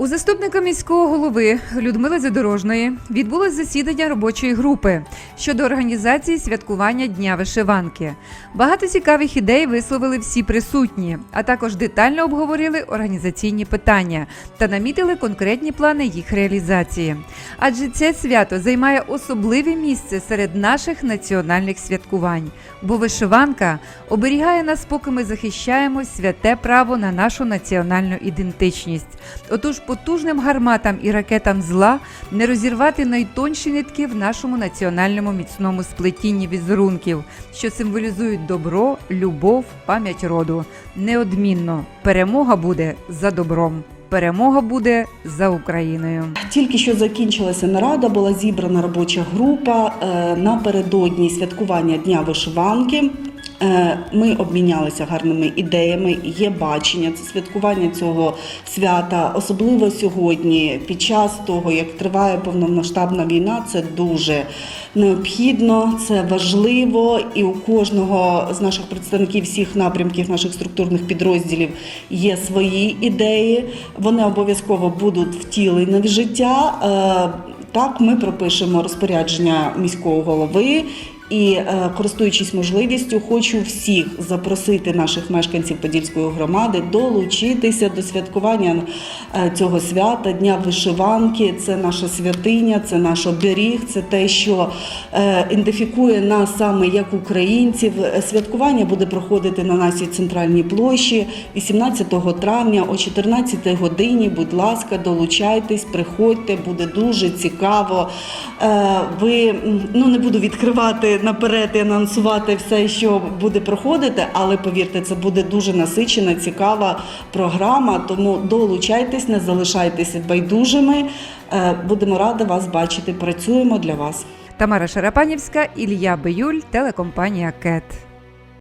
У заступника міського голови Людмили Задорожної відбулось засідання робочої групи щодо організації святкування Дня вишиванки. Багато цікавих ідей висловили всі присутні, а також детально обговорили організаційні питання та намітили конкретні плани їх реалізації. Адже це свято займає особливе місце серед наших національних святкувань, бо вишиванка оберігає нас, поки ми захищаємо святе право на нашу національну ідентичність. Отож, потужним гарматам і ракетам зла не розірвати найтонші нитки в нашому національному міцному сплетінні візерунків, що символізують добро, любов, пам'ять роду. Неодмінно перемога буде за добром. Перемога буде за Україною. Тільки що закінчилася нарада, була зібрана робоча група е, напередодні святкування Дня вишиванки. Е, Ми обмінялися гарними ідеями. Є бачення це святкування цього свята, особливо сьогодні, під час того, як триває повномасштабна війна, це дуже необхідно, це важливо, і у кожного з наших представників всіх напрямків наших структурних підрозділів є свої ідеї. Вони обов'язково будуть втілені в життя. Е, Так, ми пропишемо розпорядження міського голови. І е, користуючись можливістю, хочу всіх запросити наших мешканців Подільської громади долучитися до святкування е, цього свята, Дня вишиванки. Це наша святиня, це наш оберіг, це те, що е, ідентифікує нас саме як українців. Святкування буде проходити на нашій центральній площі 18 травня о 14 годині. Будь ласка, долучайтесь, приходьте, буде дуже цікаво. Ви ну не буду відкривати наперед і анонсувати все, що буде проходити, але повірте, це буде дуже насичена, цікава програма. Тому долучайтесь, не залишайтеся байдужими. Е, Будемо раді вас бачити. Працюємо для вас. Тамара Шарапанівська, Ілля Биюль, телекомпанія КЕТ.